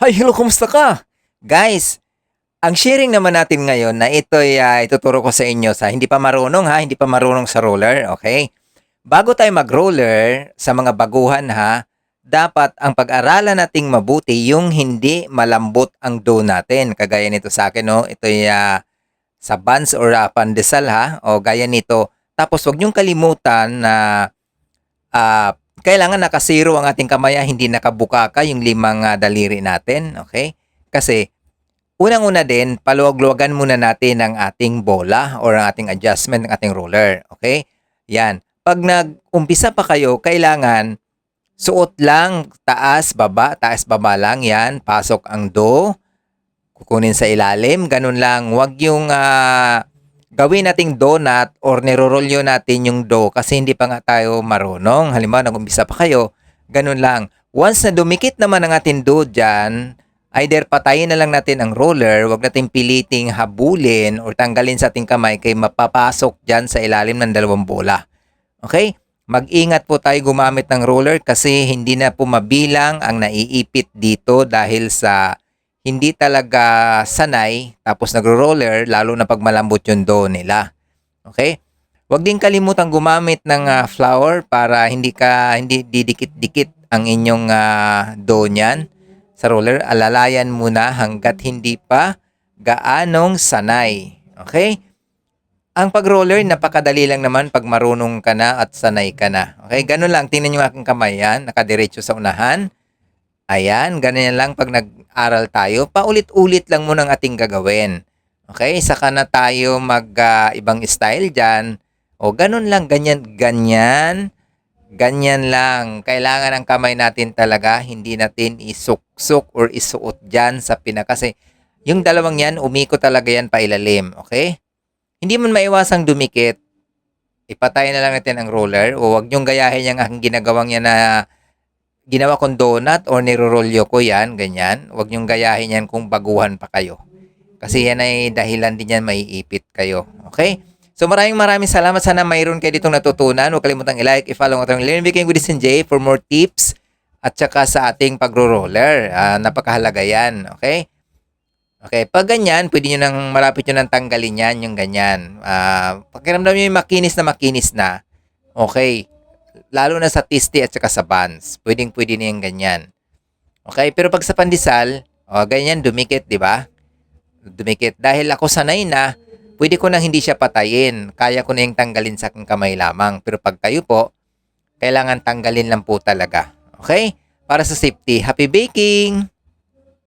Hi, hello, kumusta ka? Guys, ang sharing naman natin ngayon na ito ay ah, ituturo ko sa inyo sa hindi pa marunong ha, hindi pa marunong sa roller, okay? Bago tayo mag-roller sa mga baguhan ha, dapat ang pag-aralan nating mabuti yung hindi malambot ang dough natin. Kagaya nito sa akin, no? ito ay ah, sa buns or ah, pandesal ha, o gaya nito. Tapos wag niyong kalimutan na ah, kailangan nakasiro ang ating kamay, ah, hindi nakabukaka yung limang ah, daliri natin, okay? Kasi unang-una din, paluwag-luwagan muna natin ang ating bola or ang ating adjustment ng ating roller, okay? Yan. Pag nag-umpisa pa kayo, kailangan suot lang taas, baba, taas, baba lang yan. Pasok ang do, kukunin sa ilalim, ganun lang. Huwag yung ah, gawin nating donut or nirorolyo natin yung dough kasi hindi pa nga tayo marunong. Halimbawa, nag-umpisa pa kayo, ganun lang. Once na dumikit naman ang ating dough dyan, either patayin na lang natin ang roller, wag natin piliting habulin or tanggalin sa ating kamay kay mapapasok dyan sa ilalim ng dalawang bola. Okay? Mag-ingat po tayo gumamit ng roller kasi hindi na po mabilang ang naiipit dito dahil sa hindi talaga sanay tapos nagro-roller lalo na pag malambot yung dough nila. Okay? Huwag din kalimutan gumamit ng ah, flour para hindi ka hindi didikit-dikit ang inyong ah, dough niyan sa roller. Alalayan muna hanggat hindi pa gaanong sanay. Okay? Ang pag-roller, napakadali lang naman pag marunong ka na at sanay ka na. Okay? Ganun lang. Tingnan nyo aking kamay yan. Nakadiretso sa unahan. Ayan, ganyan lang pag nag-aral tayo. Paulit-ulit lang muna ang ating gagawin. Okay, saka na tayo mag ah, ibang style dyan. O ganun lang, ganyan, ganyan. Ganyan lang. Kailangan ang kamay natin talaga, hindi natin isuksok or isuot dyan sa pina. Kasi yung dalawang yan, umiko talaga yan pailalim. Okay? Hindi man maiwasang dumikit. Ipatay na lang natin ang roller o wag niyong gayahin yung aking ginagawang yan na ginawa kong donut or nirorolyo ko yan, ganyan. Huwag niyong gayahin yan kung baguhan pa kayo. Kasi yan ay dahilan din yan maiipit kayo. Okay? So maraming maraming salamat. Sana mayroon kayo ditong natutunan. Huwag kalimutang i-like, i-follow ang ating Learning Weekend with J for more tips at saka sa ating pagro-roller. Ah, napakahalaga yan. Okay? Okay, pag ganyan, pwede nyo nang malapit nyo nang tanggalin yan, yung ganyan. Ah, pakiramdam nyo yung makinis na makinis na. Okay, lalo na sa tisti at saka sa buns. Pwedeng pwede na yung ganyan. Okay, pero pag sa pandesal, oh, ganyan dumikit, di ba? Dumikit. Dahil ako sanay na, pwede ko nang hindi siya patayin. Kaya ko na yung tanggalin sa aking kamay lamang. Pero pag kayo po, kailangan tanggalin lang po talaga. Okay? Para sa safety. Happy baking!